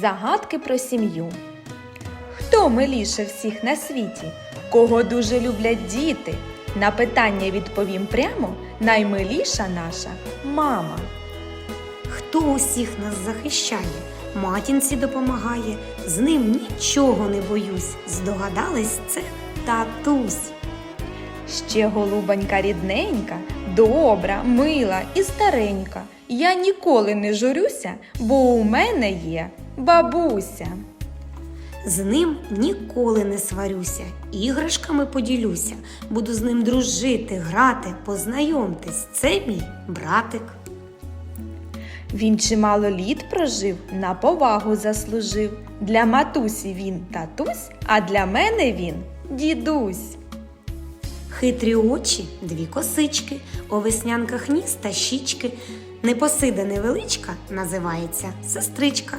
Загадки про сім'ю. Хто миліше всіх на світі? Кого дуже люблять діти? На питання відповім прямо наймиліша наша мама. Хто усіх нас захищає, матінці допомагає, з ним нічого не боюсь. Здогадались, це татусь. Ще голубонька рідненька, добра, мила і старенька. Я ніколи не журюся, бо у мене є бабуся. З ним ніколи не сварюся, іграшками поділюся, буду з ним дружити, грати, познайомтесь. Це мій братик. Він чимало літ прожив, на повагу заслужив. Для матусі він татусь, а для мене він дідусь. Хитрі очі, дві косички, у веснянках ніс та щічки. Непосида невеличка називається сестричка.